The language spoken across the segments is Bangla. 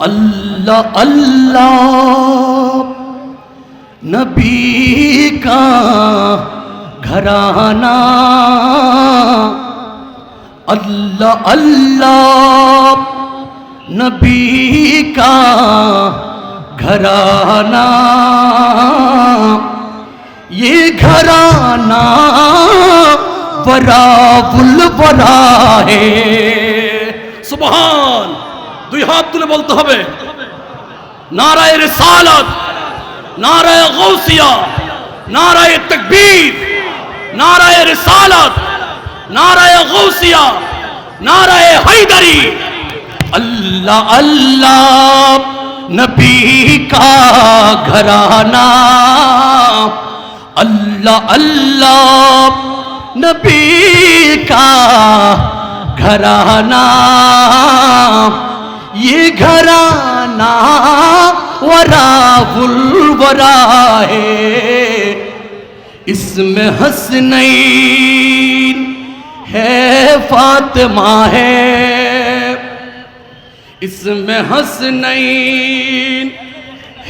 اللہ اللہ نبی کا گھرانہ اللہ اللہ نبی کا گھرانہ یہ گھرانہ ورا بل ہے سبحان দুই হাত তুলে বলতে হবে। নারায় রিসালাত, নারায় গৌসিয়া, নারায় তকবীর, নারায় রিসালাত, নারায় গৌসিয়া, নারায় হায়দারি। یہ گھرانا ورا بلورا ہے۔ اس میں حسنین ہے، فاطمہ ہے۔ اس میں حسنین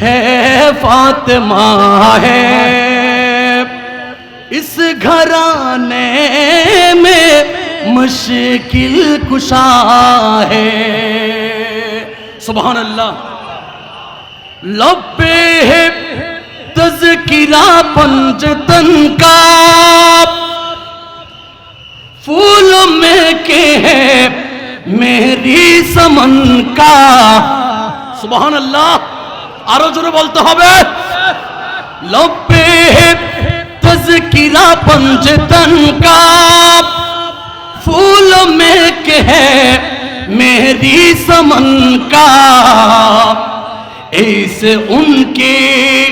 ہے، فاطمہ ہے۔ اس گھرانے میں مشکل کشا ہے۔ سبحان اللہ لبے ہے تذکرہ پنجتن کا۔ پھول میں کے ہے میری سمن کا۔ سبحان اللہ آرو جرے بولتے ہوئے لبے ہے تذکرہ پنجتن کا۔ پھول میں کے ہے میری سمن کا ایسے ان کے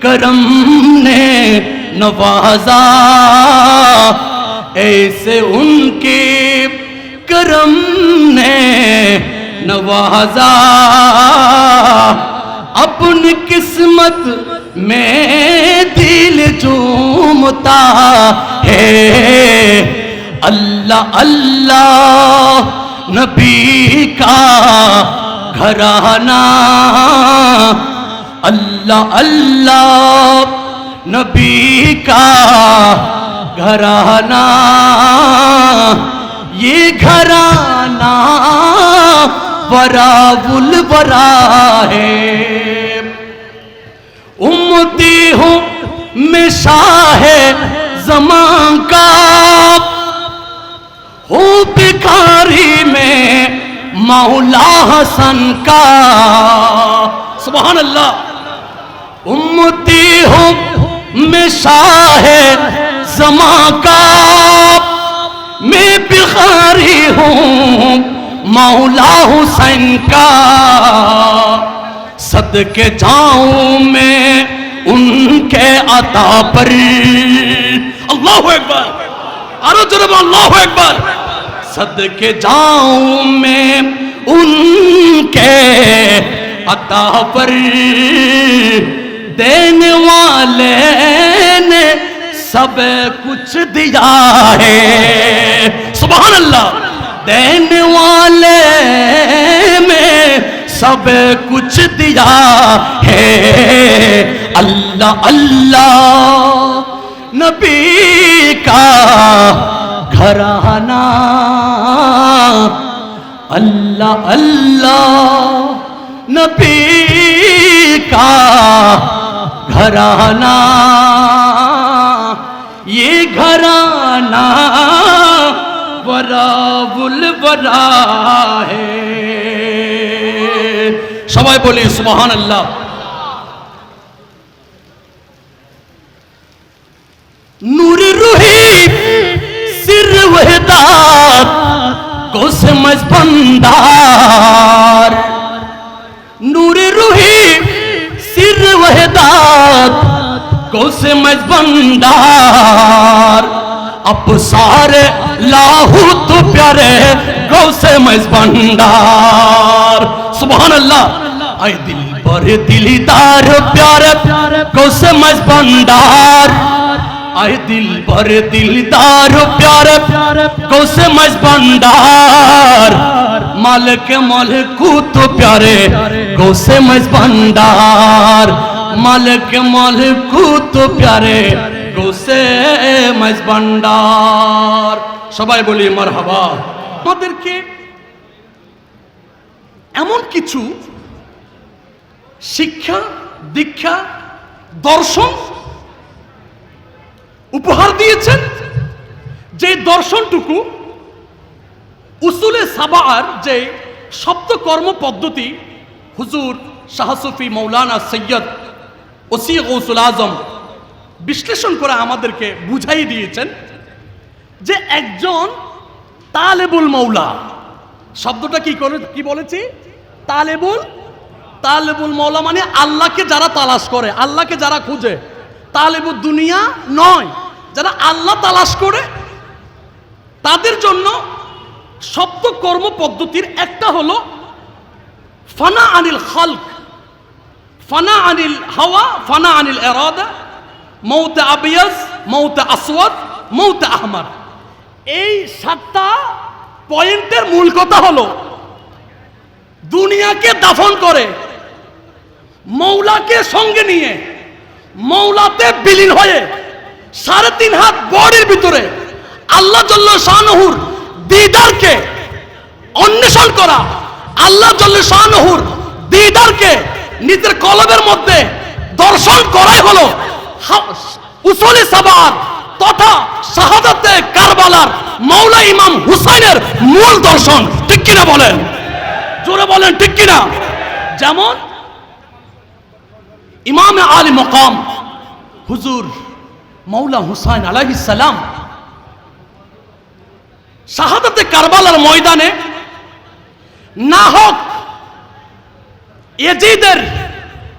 کرم نے نوازا۔ ایسے ان کے کرم نے نوازا۔ اپن قسمت میں دل جومتا ہے۔ اللہ اللہ۔ نبی کا گھرانہ۔ اللہ اللہ، نبی کا گھرانہ۔ یہ گھرانہ برا بل برا ہے۔ امتی ہوں میں شاہ زمان کا۔ ہوں بکاری میں مولا حسن کا۔ سبحان اللہ۔ امتی ہوں میں شاہ زمان کا۔ میں بخاری ہوں مولا حسین کا۔ صدقے جاؤں میں ان کے عطا پر۔ اللہ اکبر۔ ارو جرم اللہ اکبر۔ صدقے جاؤں میں ان کے عطا پر۔ دینے والے نے سب کچھ دیا ہے۔ سبحان اللہ۔ دینے والے میں سب کچھ دیا ہے۔ اللہ اللہ۔ نبی کا گھرانہ۔ اللہ اللہ۔ نبی کا گھرانہ۔ یہ گھرانہ برا بل برا ہے۔ سوائے بولیں سبحان اللہ۔ نور روحی سر وحدات کو سمجھ بندار نور روحی سر وحدات کو سمجھ بندار اب سارے لاہو تو پیارے گو سے بندار سبحان اللہ۔ اے دل پر دلی دار پیارے گو سے مجھ بندار आए दिल पर दिलदार प्यार को समझ भंडार मालक मलकू तो प्यारे कौसे मजबंदार भंडार मालक मलकू तो प्यारे को समझ भंडार সবাই বলি মারহাবা আমাদেরকে এমন কিছু শিক্ষা দীক্ষা দর্শন উপহার দিয়েছেন। যে দর্শনটুকু উসুলে সাবার যে শব্দ কর্ম পদ্ধতি, হুজুর শাহসুফি মৌলানা সৈয়দ ওসি গৌসুল আজম বিশ্লেষণ করে আমাদেরকে বুঝাই দিয়েছেন যে একজন তালেবুল মৌলা, শব্দটা কি করে, কি বলেছি? তালেবুল তালেবুল মৌলা মানে আল্লাহকে যারা তালাশ করে, আল্লাহকে যারা খুঁজে। তালেবুল দুনিয়া নয়। যারা আল্লাহ তালাশ করে, তাদের জন্য শব্দ কর্ম পদ্ধতির একটা হলো ফানা আনিল খালক। ফানা আনিল হাওয়া, ফানা আনিল এরাদা, মৌতে আবিয়াস, মৌতে আসওয়াদ, মৌতে আহমার এই সাতটা পয়েন্টের মূল কথা হলো, দুনিয়াকে দাফন করে, মৌলাকে সঙ্গে নিয়ে, মৌলাতে বিলীন হয়ে সাড়ে তিন হাত বডির ভিতরে আল্লাহ জল্ল শাহনুর দিদারকে অন্বেষণ করা, আল্লাহ জল্ল শাহনুর দিদারকে নিজের কলবের মধ্যে দর্শন করাই হলো উসুলি সাবার তথা শাহাদাতে কারবালার মৌলা ইমাম হুসাইনের মূল দর্শন। ঠিক কিনা বলেন? জোরে বলেন, ঠিক কিনা? যেমন ইমাম আলী মকাম, হুজুর মৌলা হুসাইন আলাইহিস সালাম শাহাদাতে কারবালার ময়দানে নাহক এজিদের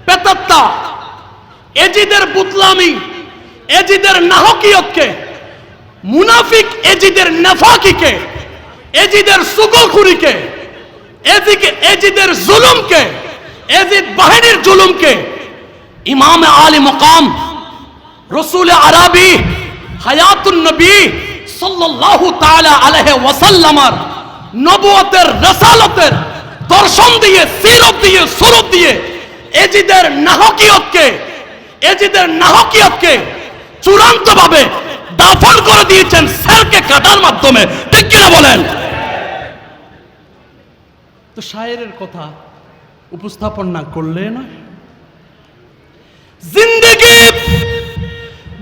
পেতাত্তা, এজিদের বুতলামি, এজিদের নাহকিয়তকে, মুনাফিক এজিদের নেফাকিকে, এজিদের সুগলখুরিকে এদিকে এজিদের জুলুমকে, এজিদ বাহিনীর জুলুমকে, ইমাম আলী মকাম রসুল আরবি হায়াতুন নবী সাল্লাল্লাহু তাআলা আলাইহি ওয়াসাল্লামার নবুয়তের রাসালতের দর্শন দিয়ে, সিরত দিয়ে, সুরত দিয়ে এজিদের নাহকিয়তকে এজিদের নাহকিয়তকে চূড়ান্তভাবে দাফন করে দিয়েছেন সেলকে কাটার মাধ্যমে। ঠিক কিনা বলেন? তো শায়েরের কথা উপস্থাপন না করলে না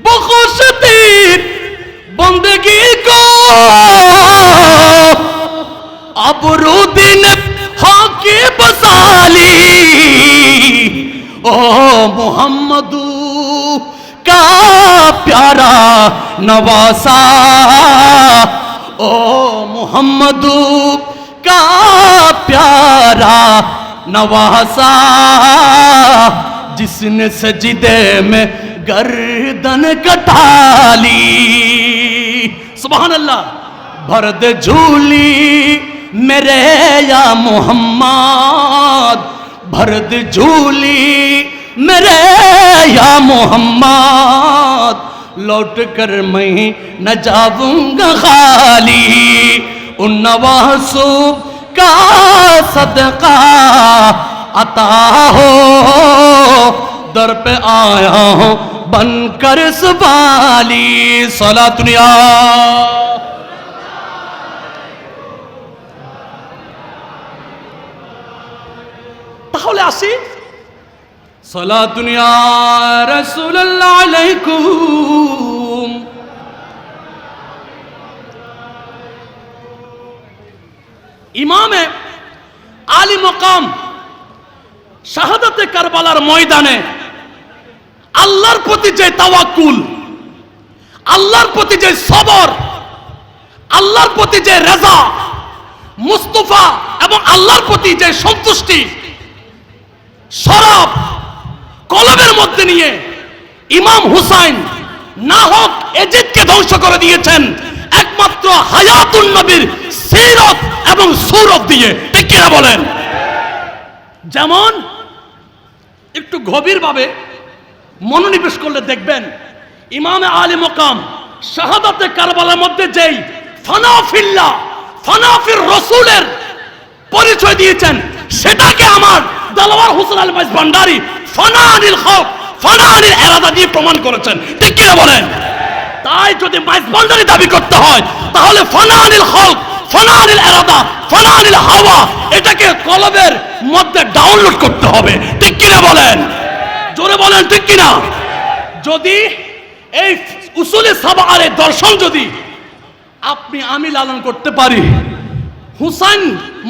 بخوش بندگی کو۔ ابرو دن ہاں بسالی۔ او محمد کا پیارا نواسا۔ او محمد کا پیارا نواسا۔ جس نے سجدے میں گردن کٹالی۔ سبحان اللہ۔ بھرد جھولی میرے یا محمد۔ بھرد جھولی میرے یا محمد۔ لوٹ کر میں نہ جاؤں گا خالی۔ ان نواسو کا صدقہ عطا ہو۔ در پہ آیا ہوں बनकर सवाली सला दुनिया তাহলে আসি সলা দুনিয়া রসুল্লাহ আলাইকুম ইমামে আলী মকাম শাহাদাতে কারবালার ময়দানে আল্লাহর প্রতি যে তাওয়াক্কুল, আল্লাহর প্রতি যে সবর, আল্লাহর প্রতি যে রেজা, মুস্তফা এবং আল্লাহর প্রতি যে সন্তুষ্টি শরাব কলমের মধ্যে নিয়ে ইমাম হুসাইন, না হোক এজিদকে ধ্বংস করে দিয়েছেন, একমাত্র হায়াতুন নবীর সিরত এবং সুরত দিয়ে। ঠিক কিনা বলেন? যেমন, একটু গভীরভাবে মনোনিবেশ করলে দেখবেন, ইমামে আলী মকাম, শাহাদাতে কারবালার মধ্যে যেই ফানাফিল্লা, ফানাফির রসুলের পরিচয় দিয়েছেন, সেটাকে আমার দেলোয়ার হোসেন আল মাইজ ভান্ডারি ফানা আনিল হক ফানা আনিল এরাদা দিয়ে প্রমাণ করেছেন। ঠিক কিনা বলেন? তাই যদি মাইজ ভান্ডারি দাবি করতে হয়, তাহলে ফানা আনিল হক ফানা আনিল এরাদা ফানা আনিল হাওয়া, এটাকে কলবের মধ্যে ডাউনলোড করতে হবে। ঠিক কিনা বলেন? বলেন, ঠিক কিনা? যদি এই উসুলে সাবার দর্শন যদি আপনি আমি লালন করতে পারি, হুসাইন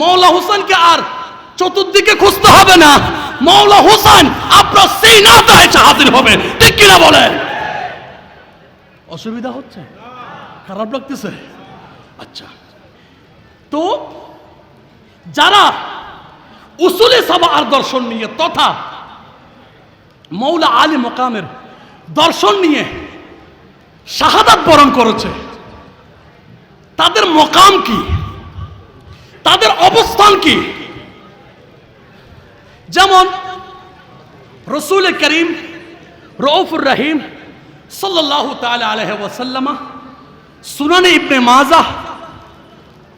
মৌলা হুসাইনকে আর চতুর্দিকে খুঁজতে হবে না। মৌলা হুসাইন আপনার সেই নাতে এসে হাজির হবে, ঠিক কিনা বলেন? অসুবিধা হচ্ছে? খারাপ লাগতেছে? আচ্ছা। তো যারা উসুলে সাবা আর দর্শন নিয়ে তথা মৌলা আলী মোকামের দর্শন নিয়ে শাহাদাত বরণ করেছে। তাদের মকাম কি? তাদের অবস্থান কি? যেমন রসুল করিম রৌফুর রহিম সাল্লাহ তালা আলহ ওয়াসাল্লামা সুনানে ইবনে মাজা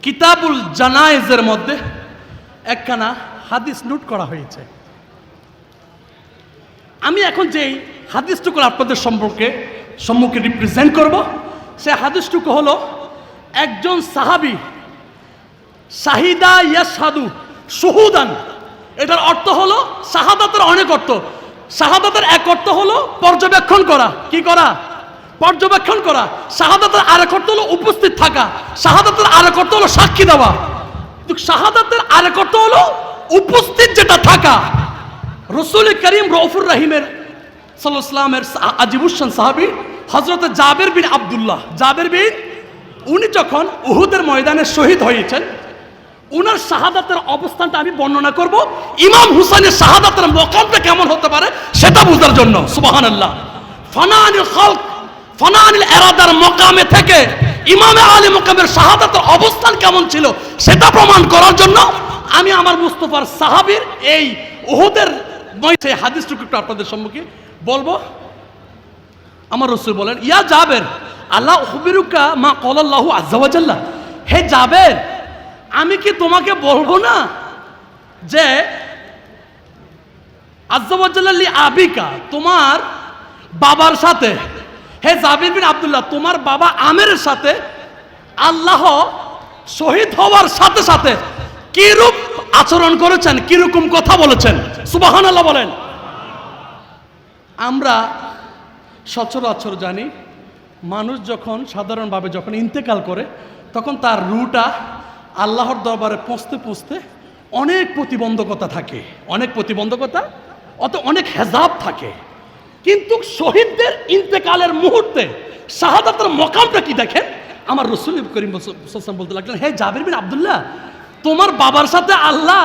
কিতাবুল জানায়েজের মধ্যে একখানা হাদিস নোট করা হয়েছে। আমি এখন যেই হাদিসটুকু আপনাদের সম্পর্কে, সম্মুখে রিপ্রেজেন্ট করব, সে হাদিসটুকু হলো, একজন সাহাবি, শাহিদা ইয়াসাদু সুহুদান এটার অর্থ হলো, শাহাদাতের অনেক অর্থ। শাহাদাতের এক অর্থ হলো, পর্যবেক্ষণ করা। কি করা? পর্যবেক্ষণ করা। শাহাদাতের আরেক অর্থ হলো, উপস্থিত থাকা। শাহাদাতের আরেক অর্থ হলো, সাক্ষী দেওয়া। শাহাদাতের আরেক অর্থ হলো, উপস্থিত যেটা থাকা। রসুল করিম রৌফুর রাহিমের সাল্লামের আজিবুসান সাহাবি হজরত জাবের বিন আবদুল্লাহ। জাবের বিন, উনি যখন উহুদের ময়দানে শহীদ হয়েছেন, উনার শাহাদাতের অবস্থানটা আমি বর্ণনা করব। ইমাম হুসাইনের শাহাদাতের মকামটা কেমন হতে পারে সেটা বোঝার জন্য। সুবাহান আল্লাহ ফানানিল খালক, ফানানিল এরাদার মকামে থেকে ইমামে আলী মকামের শাহাদাতের অবস্থান কেমন ছিল সেটা প্রমাণ করার জন্য আমি আমার মুস্তফার সাহাবীর এই উহুদের ময়সে হাদিসটুকু একটু আপনাদের সম্মুখে বলব। আমার রসুল বলেন, ইয়া যাবের আল্লাহ হুবিরুকা মা কলাল্লাহু আজ্জাওয়াজাল্লাহ হে যাবের আমি কি তোমাকে বলব না যে আজ্জাওয়াজাল্লাহ আবিকা, তোমার বাবার সাথে? হে জাবির বিন আব্দুল্লাহ, তোমার বাবা আমের সাথে আল্লাহ শহীদ হওয়ার সাথে সাথে কিরূপ আচরণ করেছেন, কীরকম কথা বলেছেন? সুবাহান আল্লাহ বলেন। আমরা সচরাচর জানি, মানুষ যখন সাধারণভাবে যখন ইন্তেকাল করে, তখন তার রুটা আল্লাহর দরবারে পৌঁছতে পৌঁছতে অনেক প্রতিবন্ধকতা থাকে। অনেক প্রতিবন্ধকতা, অত অনেক হেজাব থাকে। কিন্তু শহীদদের ইন্তেকালের মুহূর্তে শাহাদাতের মকামটা কি দেখেন? আমার রসুল করিম বলতে লাগলেন, হে জাবির বিন আবদুল্লাহ তোমার বাবার সাথে আল্লাহ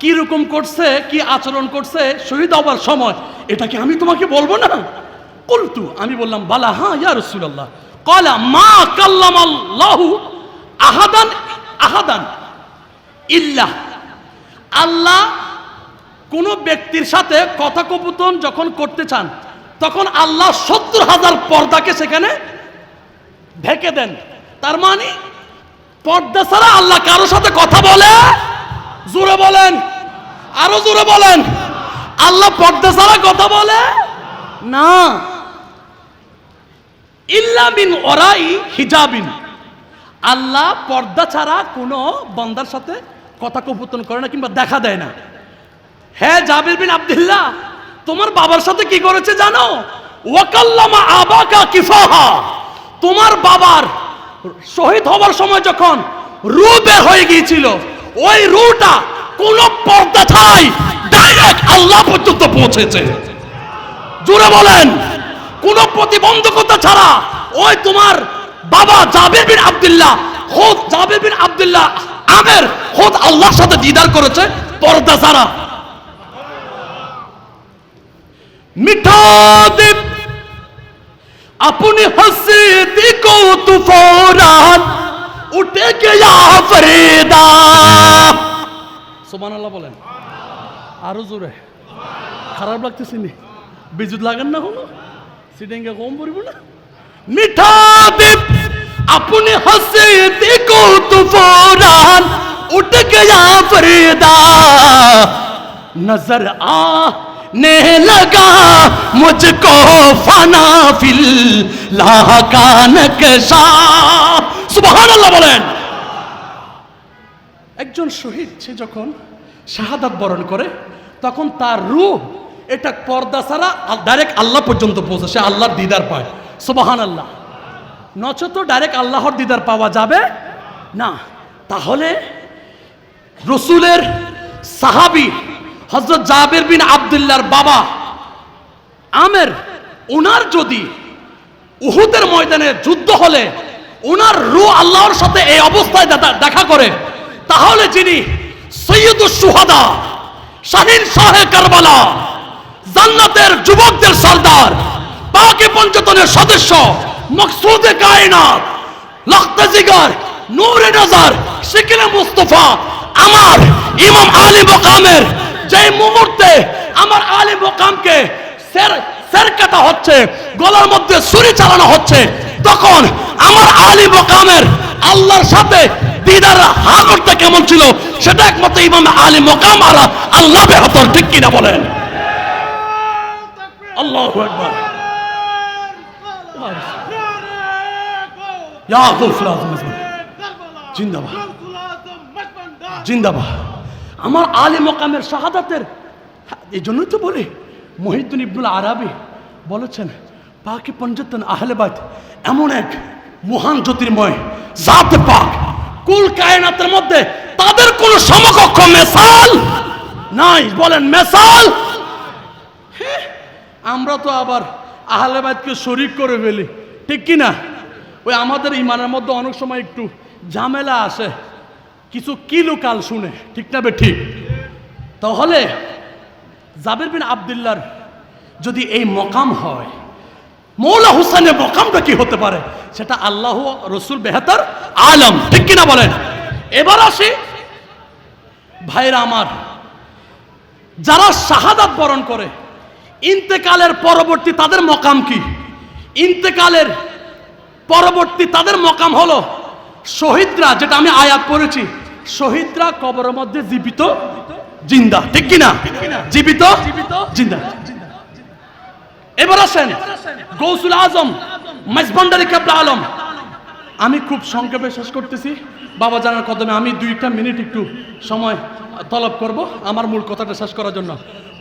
কি রকম করছে, কি আচরণ করছে, শহীদ হওয়ার সময় এটাকে আমি তোমাকে বলব না? কুলতু, আমি বললাম, বালা হ্যাঁ ইয়া রসুল্লাহ কলা মা কাল্লাম আল্লাহু আহাদান আহাদান ইল্লাহ আল্লাহ কোন ব্যক্তির সাথে কথোপকথন যখন করতে চান, তখন আল্লাহ সত্তর হাজার পর্দাকে সেখানে ঢেকে দেন। তার মানে পর্দা ছাড়া আল্লাহ কারও সাথে কথা বলে? জোরে বলেন। আরও জোরে বলেন। আল্লাহ পর্দা ছাড়া কথা বলে? না। ইল্লামিন ওরাই হিজাবিন। আল্লাহ পর্দা ছাড়া কোনো বন্দার সাথে কথা কপুতন করে না কিংবা দেখা দেয় না। হ্যাঁ জাবির বিন আব্দুল্লাহ, তোমার বাবার সাথে কি করেছে জানো? ওয়াকাল্লামা আবাকা কিফাহা। তোমার বাবার শহীদ হবার সময় যখন রু বের হয়ে গিয়েছিল, ওই রুটা কোন পর্দা ছাড়াই ডাইরেক্ট আল্লাহ পর্যন্ত পৌঁছেছে। জোরে বলেন, কোন প্রতিবন্ধকতা ছাড়া ওই তোমার বাবা জাবির বিন আব্দুল্লাহ, খোদ জাবির বিন আব্দুল্লাহ, আমের খোদ আল্লাহর সাথে দিদার করেছে, পর্দা ছাড়া। মিঠা দেব अपनी हंसी को तूफान উঠে গিয়া ফরিদা সুবহানাল্লাহ বলেন আরো জোরে খারাপ লাগতেছে নি বিদ্যুৎ লাগান না হলো সিটিংকে কম পড়ব না মিঠা দেব अपनी हंसी को तूफान उठ गया फरीदा नजर आने लगा मुझको फाना फिल लाका नकशा সুবহানাল্লাহ বলেন একজন শহীদ সে যখন শাহাদাত বরণ করে তখন তার রূহ এটা পর্দা ছাড়া ডাইরেক্ট আল্লাহ পর্যন্ত পৌঁছে সে আল্লাহর দিদার পায় সুবাহান আল্লাহ নচত ডাইরেক্ট আল্লাহর দিদার পাওয়া যাবে না তাহলে রসুলের সাহাবি হজরত জাবের বিন আবদুল্লাহর বাবা আমের ওনার যদি উহুদের ময়দানে যুদ্ধ হলে ওনার রু আল্লাহর সাথে এই অবস্থায় দেখা- করে, তাহলে যিনি সৈয়দুস সুহাদা, শাহিন শাহে কারবালা, জান্নাতের যুবকদের সর্দার পাকে পঞ্চতনের সদস্য, মকসুদে কায়নাত লখতে জিগার নূরে নজর শিকিলে মুস্তফা, আমার ইমাম আলী মোকামের যে মুহূর্তে আমার আলী মোকামকে সের কাটা হচ্ছে, গলার মধ্যে ছুরি চালানো হচ্ছে, তখন আমার আলী মোকামের আল্লাহর সাথে দিদার হা কেমন ছিল, সেটা একমাত্র ইমাম আলী মোকাম আর আল্লাহ বেহতর ঠিক কিনা বলেন? আল্লাহ। জিন্দাবাদ। জিন্দাবাদ। আমার আলী মকামের শাহাদাতের, এই জন্যই তো বলি মহিদ্দিন ইবনুল আরাবি বলেছেন, পাকে পঞ্চতন আহলেবাদ এমন এক মহান জ্যোতির্ময়, জাত পাক, কুল কায়নাতের মধ্যে তাদের কোন সমকক্ষ মেসাল নাই। বলেন, মেসাল? আমরা তো আবার আহলেবাদকে শরিক করে ফেলি, ঠিক কি না? ওই আমাদের ইমানের মধ্যে অনেক সময় একটু ঝামেলা আসে। কিছু কিলুকাল শুনে, ঠিক না বে ঠিক? তাহলে জাবের বিন আবদুল্লার যদি এই মকাম হয়, মৌলা হুসেনের মকামটা কি হতে পারে? সেটা আল্লাহ রসুল বেহাতার আলম, ঠিক কিনা বলেন? এবার আসি, ভাইরা আমার, যারা শাহাদাত বরণ করে, ইন্তেকালের পরবর্তী তাদের মকাম কি? ইন্তেকালের পরবর্তী তাদের মকাম হলো শহীদরা, যেটা আমি আয়াত পড়েছি, শহীদরা কবরের মধ্যে জীবিত জিন্দা, ঠিক কিনা? জীবিত জিন্দা। এবার আসেন, গৌসুল আজম মেজবান্ডারি কেবলা আলম। আমি খুব সংক্ষেপে শেষ করতেছি। বাবা জানার কদমে আমি দুইটা মিনিট একটু সময় তলব করব আমার মূল কথাটা শেষ করার জন্য।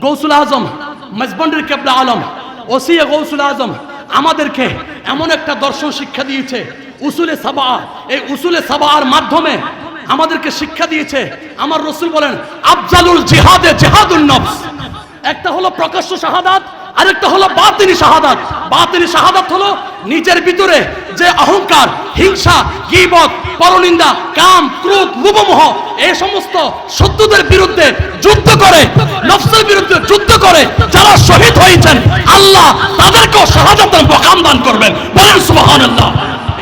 গৌসুল আজম মেজবান্ডারি কেবলা আলম ওসিয়া গৌসুল আজম, আমাদেরকে এমন একটা দর্শন শিক্ষা দিয়েছে উসুলে সাবা এই উসুলে সাবার মাধ্যমে আমাদেরকে শিক্ষা দিয়েছে। আমার রসুল বলেন, আফজালুল জিহাদে জিহাদুল নফস। একটা হলো প্রকাশ্য শাহাদাত, আরেকটা হলো বাতিনি শাহাদাত। বাতিনি শাহাদাত হলো নিজের ভিতরে যে অহংকার, হিংসা, গীবত, পরনিন্দা, কাম, ক্রোধ লোভমোহ এই সমস্ত শত্রুদের বিরুদ্ধে যুদ্ধ করে, নফসের বিরুদ্ধে যুদ্ধ করে, যারা শহীদ হয়েছেন, আল্লাহ তাদেরকেও শাহাদাতের মকাম দান করবেন। বলেন সুবহানাল্লাহ।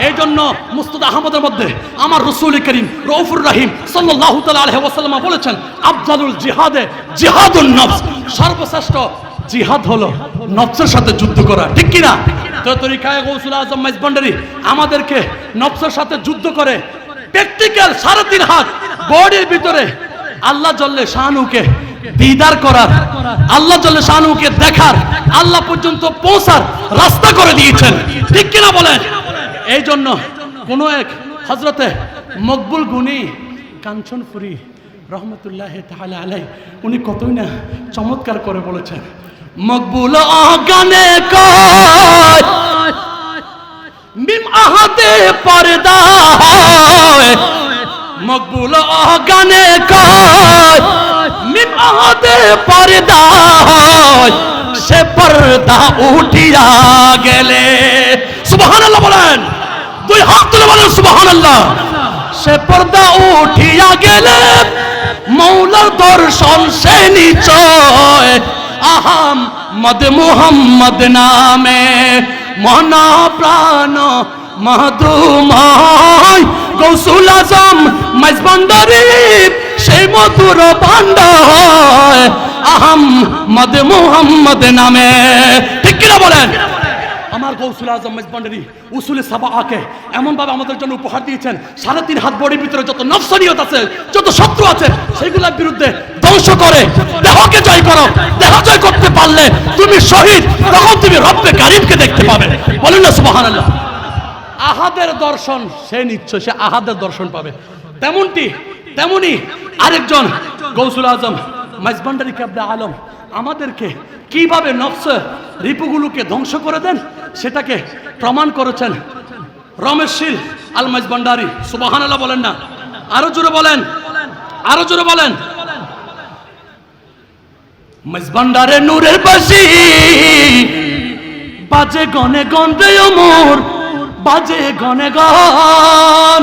এই জন্য মুস্তাদ আহমদের মধ্যে আমার রসুল করিম রৌফুর রাহিম সাল্লাল্লাহু তাআলা আলাইহি বলেছেন, আফজালুল জিহাদে জিহাদুল নফস। সর্বশ্রেষ্ঠ জিহাদ হলো নফসের সাথে যুদ্ধ করা, ঠিক কি না তো গৌসুল আজম আমাদেরকে নফসের সাথে যুদ্ধ করে প্র্যাকটিক্যাল সাড়ে তিন হাত বডির ভিতরে আল্লাহ জল্লে শাহানুকে দিদার করার, আল্লাহ জল্লে শাহানুকে দেখার, আল্লাহ পর্যন্ত পৌঁছার রাস্তা করে দিয়েছেন, ঠিক কিনা বলেন? এই জন্য কোন এক হজরতে মকবুল গুনি কাঞ্চনপুরি রহমতুল্লাহ তাহলে আলাই উনি কতই না চমৎকার করে বলেছেন, মকবুল গানে মিম আহাতে পর্দা মকবুল গানে মিম আহাতে পর্দা সে পর্দা উঠিয়া গেলে সুবহানাল্লাহ বলেন। দুই হাত তুলে বলেন সুবহানাল্লাহ। সে পর্দা উঠিয়া গেলে মৌলার দর্শন সে নিচয়। আহাম মদ মুহাম্মদ নামে মনা প্রাণ মধুময় গৌসুল আজম মাইজবান্ডারি সেই মধুর পাণ্ডায় আহম মদ মুহাম্মদ নামে। ঠিক কিনা বলেন? আমার গৌসুল আজম মেজবান্ডারি উসুলে সাবাকে এমন ভাবে আমাদের জন্য উপহার দিয়েছেন, সাড়ে তিন হাত বডির ভিতরে যত নফসনিয়ত আছে, যত শত্রু আছে সেগুলোর বিরুদ্ধে ধ্বংস করে। দেহকে জয় করো, দেহ জয় করতে পারলে তুমি শহীদ, তখন তুমি রব্বে গারিবকে দেখতে পাবে। বলেন না, সুবহানাল্লাহ। আহাদের দর্শন সে নিশ্চয় সে আহাদের দর্শন পাবে। তেমনটি, তেমনি আরেকজন গৌসুল আজম মাইজবান্ডারি কাবলা আলম আমাদেরকে কীভাবে নফস রিপুগুলোকে ধ্বংস করে দেন, সেটাকে প্রমাণ করেছেন রমেশ শীল আল মাইজবান্ডারি সুবাহান আল্লাহ বলেন না। আরও জোরে বলেন। আরও জোরে বলেন। মাইজবান্ডারে নূরের বাজে গনে গন্ধে মোর বাজে গনে গন।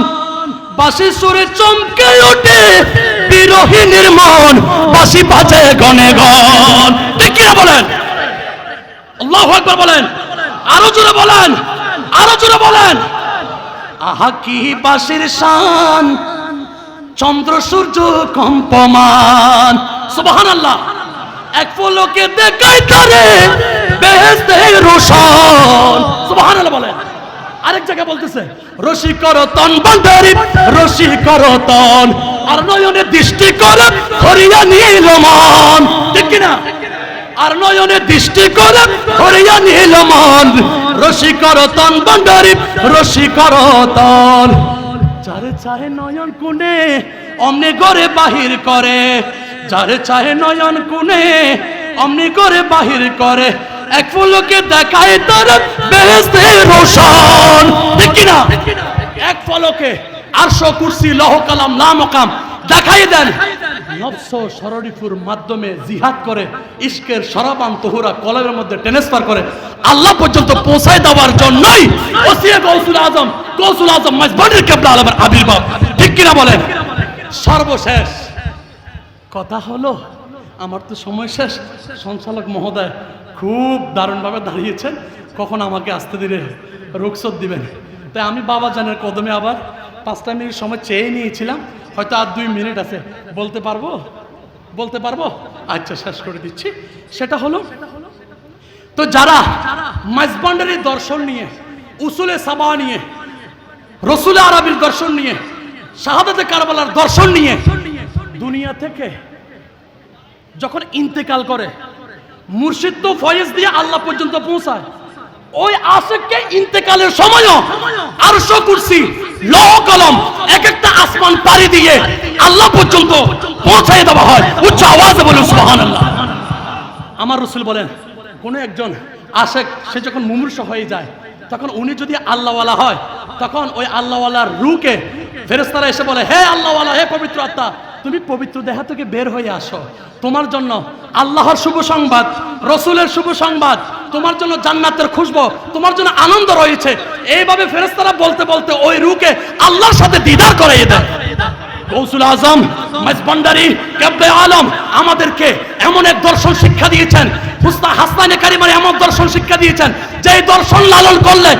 বাসি সুরে চমকে ওঠে বিরোহিনীর মন বাসি বাজে গনে গন। ঠিক কিনা বলেন? আল্লাহ একবার বলেন। আরও জোরে বলেন। আরও জোরে বলেন। আহা, কি বাসির শান। চন্দ্র, সূর্য কম্পমান সুবহানাল্লাহ। এক পলকে দেখাই তারে বেহেশতে রোশন। সুবহানাল্লাহ বলেন। আরেক জায়গায় বলতেছে, রশি করতন বান্দারি, রশি করতন আর নয়নে দৃষ্টি করে হরিয়া নীল মন। ঠিক কিনা? আর নয়নে দৃষ্টি করে হরিয়া নীল মন। রশি করতন বান্দারি, রশি করতন যারে চাহে নয়ন কোণে অমনি করে বাহির করে। যারে চাহে নয়ন কুনে, অমনি করে বাহির করে। এক ফুলকে দেখায় তার বেহেস্তে রোশন। ঠিক না এক কুরসি লহ কালাম না মকাম দেখাই দেন। মাধ্যমে জিহাদ করে, ইশকের সরাবান তহুরা কলমের মধ্যে ট্রান্সফার করে, আল্লাহ পর্যন্ত পৌঁছায় দেওয়ার জন্যই ওসিয়া গৌসুল আজম গৌসুল আজম মাইজবানের কেবলা আলমের আবির্ভাব। ঠিক কিনা বলেন? সর্বশেষ। কথা হলো, আমার তো সময় শেষ। সঞ্চালক মহোদয় খুব দারুণভাবে দাঁড়িয়েছেন। কখন আমাকে আসতে দিলে রুখসত দিবেন। তাই আমি বাবা জানের কদমে আবার পাঁচটা মিনিট সময় চেয়ে নিয়েছিলাম। হয়তো আর দুই মিনিট আছে। বলতে পারব? বলতে পারব? আচ্ছা শেষ করে দিচ্ছি। সেটা হলো, তো যারা মাইজবান্ডারির দর্শন নিয়ে, উসুলে সাবা নিয়ে, রসুলে আরবির দর্শন নিয়ে, শাহাদাতে কারবালার দর্শন নিয়ে, দুনিয়া থেকে যখন ইন্তেকাল করে মুর্শিদ তো ফয়েজ দিয়ে আল্লাহ পর্যন্ত পৌঁছায়। ওই আশেককে ইন্তেকালের সময়ও আরশো কুরসি লহ কলম এক একটা আসমান পাড়ি দিয়ে আল্লাহ পর্যন্ত পৌঁছায় দেওয়া হয়। উচ্চ আওয়াজে বলুন, সুবহানাল্লাহ। আমার রসুল বলেন, কোনো একজন আশেক, সে যখন মুমূর্ষ হয়ে যায়, তখন উনি যদি আল্লাহওয়ালা হয়, তখন ওই আল্লাহওয়ালার রুকে ফেরেস্তারা এসে বলে, হে আল্লাহওয়ালা, হে পবিত্র আত্মা তুমি পবিত্র দেহা থেকে বের হয়ে আসো। তোমার জন্য আল্লাহর শুভ সংবাদ, রসুলের শুভ সংবাদ, তোমার জন্য জান্নাতের খুশবো, তোমার জন্য আনন্দ রয়েছে। এইভাবে ফেরেস্তারা বলতে বলতে ওই রুকে আল্লাহর সাথে দিদার করাইয়ে দেয়। আজম মাইজবান্ডারি কেবলে আলম আমাদেরকে এমন এক দর্শন শিক্ষা দিয়েছেন। হুস্তা হাসনানে কারিমার এমন দর্শন শিক্ষা দিয়েছেন যে দর্শন লালন করলে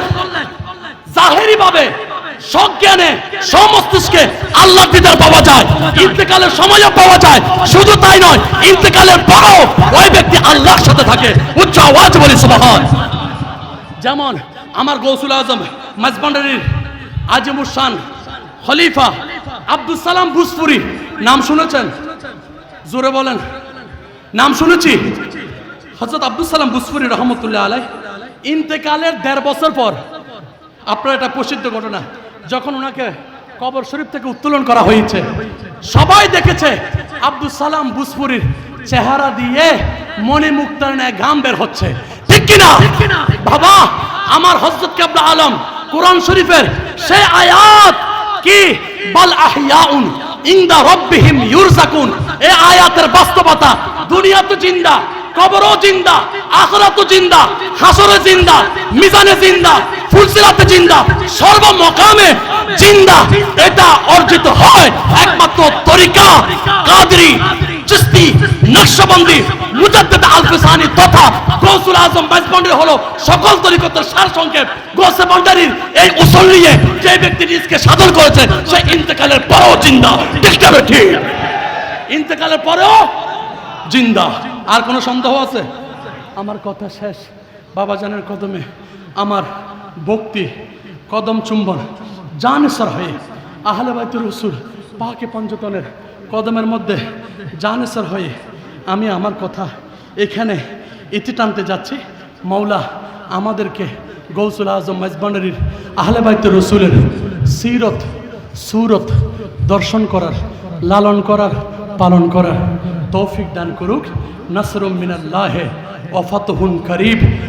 সজ্ঞানে, সমস্তিষ্কে আল্লাহ দিদার পাওয়া যায়। ইন্তেকালের সময়ও পাওয়া যায়। শুধু তাই নয়, ইন্তেকালের পরও ওই ব্যক্তি আল্লাহর সাথে থাকে। উচ্চ আওয়াজ বলি, সুবহান। যেমন আমার গৌসুল আজম মাঝবান্ডারির আজিমুর শান খলিফা আব্দুল সালাম ভুসপুরি নাম শুনেছেন? জোরে বলেন। নাম শুনেছি? হজরত আব্দুল সালাম ভুসপুরি রহমতুল্লাহ আলাই ইন্তেকালের দেড় বছর পর, আপনার এটা প্রসিদ্ধ ঘটনা। যখন ওনাকে কবর শরীফ থেকে উত্তোলন করা হয়েছে সবাই দেখেছে আব্দুল সালাম বুসপুরির চেহারা দিয়ে মনে মুক্তার ন্যায় ঘাম বের হচ্ছে। ঠিক কিনা? বাবা আমার হজরত কাবলা আলম কোরআন শরীফের সে আয়াত কি? বাল আহিয়াউন ইন্দা রব্বিহিম ইউরজাকুন। এই আয়াতের বাস্তবতা দুনিয়া তো জিন্দা। কবরও জিন্দা আখরাত জিন্দা হাসরে জিন্দা, মিজানে জিন্দা, ফুলসিরাতে জিন্দা সর্ব মকামে জিন্দা। এটা অর্জিত হয় একমাত্র তরিকা, কাদরি, চিস্তি, নকশবন্দি, মুজাদ্দিদ আলফিসানি তথা গৌসুল আজম বাইজবন্ডের হলো সকল তরিকতের সার সংক্ষেপ গোসে বন্ডারির এই উসল নিয়ে যে ব্যক্তি নিজকে সাধন করেছে, সে ইন্তেকালের পরেও জিন্দা। ঠিক ইন্তেকালের পরেও জিন্দা। আর কোনো সন্দেহ আছে? আমার কথা শেষ, বাবা বাবাজানের কদমে আমার ভক্তি কদম চুম্বন জানেশ্বর হয়ে আহলে বাইতুর রসুল পাকে পঞ্চতনের কদমের মধ্যে জাহানেশ্বর হয়ে আমি আমার কথা এখানে ইতি টানতে যাচ্ছি। মৌলা আমাদেরকে গৌসুল আজম মেজবান্ডারির আহলে বাইত রসুলের সিরত, সুরত দর্শন করার, লালন করার, পালন করার তৌফিক দান করুক। নাসরুম মিনাল্লাহে অফাতহুন করিব।